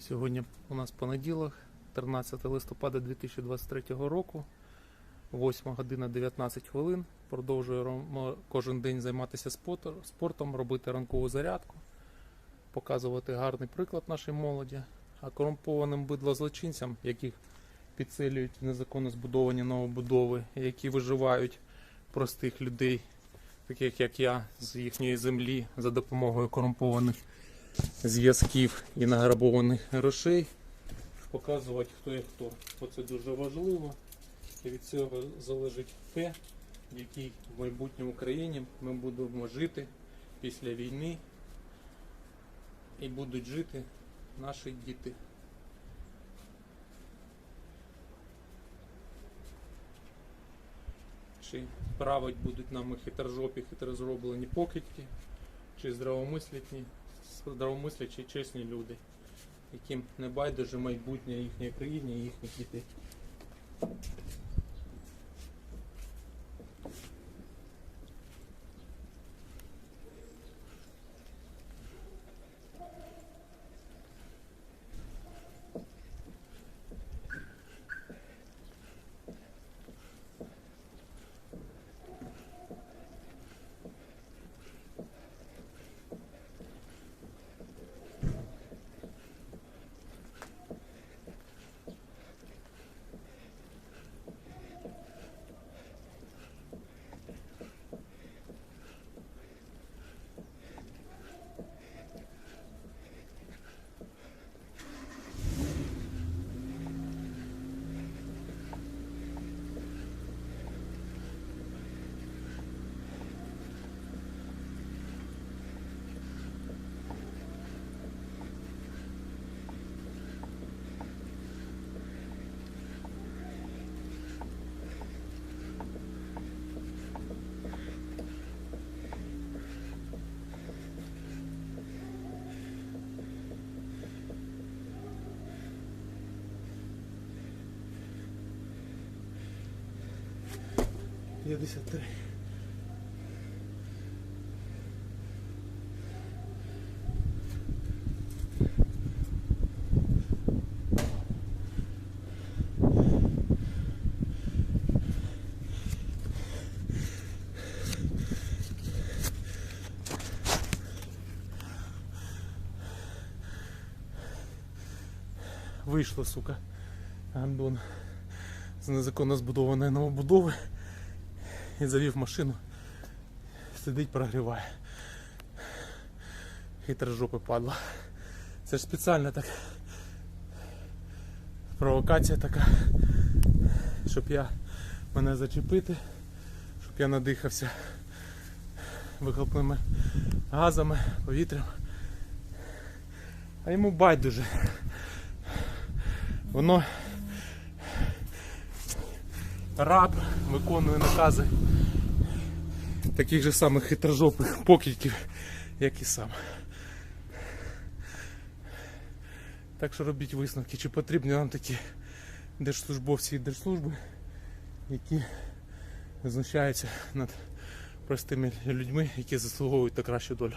Сьогодні у нас понеділок, 13 листопада 2023 року, 8 година 19 хвилин. Продовжуємо кожен день займатися спортом, робити ранкову зарядку, показувати гарний приклад нашій молоді, а корумпованим бидлозлочинцям, яких підсилюють незаконно збудовані новобудови, які виживають простих людей, таких як я, з їхньої землі за допомогою корумпованих зв'язків і награбованих грошей, показувати хто є хто. Оце дуже важливо. І від цього залежить те, в якій в майбутньому країні ми будемо жити після війни і будуть жити наші діти. Чи править будуть нами хитрожопі, хитрозроблені покидьки, чи здравомислітні, здравомислячі чесні люди, яким не байдуже майбутнє їхньої країни і їхніх дітей. П'ятдесят три. Вийшло, сука, Андон з незаконно збудованої новобудови і завів машину. Сидить, прогріває. Хитра жопи падла. Це ж спеціально так. Провокація така. Щоб я мене зачепити, щоб я надихався вихлопними газами, повітрям. А йому байдуже. Воно раб виконує накази таких же самих хитрожопих покидьків, як і сам. Так що робіть висновки, чи потрібні нам такі держслужбовці і держслужби, які знущаються над простими людьми, які заслуговують на кращу долю.